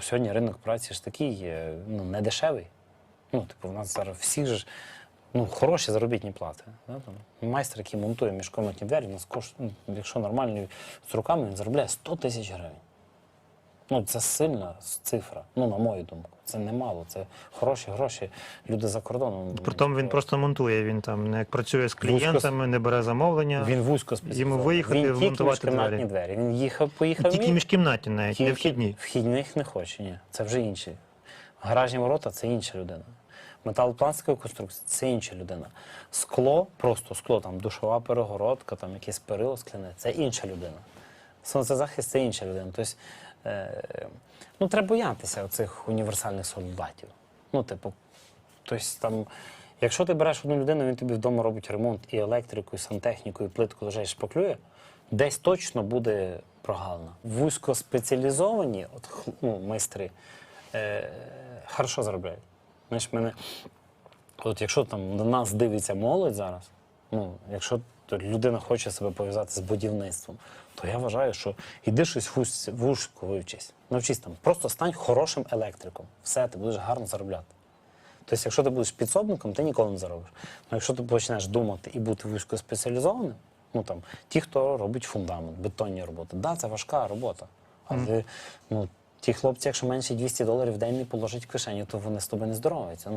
Сьогодні ринок праці ж такий е, ну, не дешевий. Ну, типу, в нас зараз всі ж ну, хороші заробітні плати. Да? Там, майстер, який монтує міжкомнатні двері, у нас кош... ну, якщо нормальний з руками, він заробляє 100 тисяч гривень. Ну, це сильна цифра, ну, на мою думку. Це немало, це хороші гроші. Люди за кордоном. Притом він просто монтує. Він там не працює з клієнтами, не бере замовлення. Він вузько спеціалізований. виїхати, він тільки міжкімнатні двері. двері. Він їхав, поїхав. Тільки міг. міжкімнатні навіть, не вхідні. Вхідних не хоче, ні. Це вже інші. Гаражні ворота це інша людина. Металопластикова конструкція це інша людина. Скло, просто скло, там душова перегородка, там якесь перило скляне, це інша людина. Сонцезахист це інша людина. Тобто, ну, треба боятися оцих універсальних солдатів. Ну, типу, тобто, там, якщо ти береш одну людину, він тобі вдома робить ремонт і електрику, і сантехніку, і плитку лежить, шпаклює, десь точно буде прогалина. Вузькоспеціалізовані от, ну, майстри е, хорошо заробляють. Знаєш, мене, от якщо там на нас дивиться молодь зараз, ну, якщо людина хоче себе пов'язати з будівництвом, то я вважаю, що іди щось вуз- вузько вивчись. Навчись там, просто стань хорошим електриком. Все, ти будеш гарно заробляти. Тобто, якщо ти будеш підсобником, ти ніколи не заробиш. Але якщо ти почнеш думати і бути вузькоспеціалізованим, ну там ті, хто робить фундамент, бетонні роботи, да, це важка робота. Але ну, ті хлопці, якщо менше 200 доларів в день не положать в кишеню, то вони з тобою не здороваються. Ну,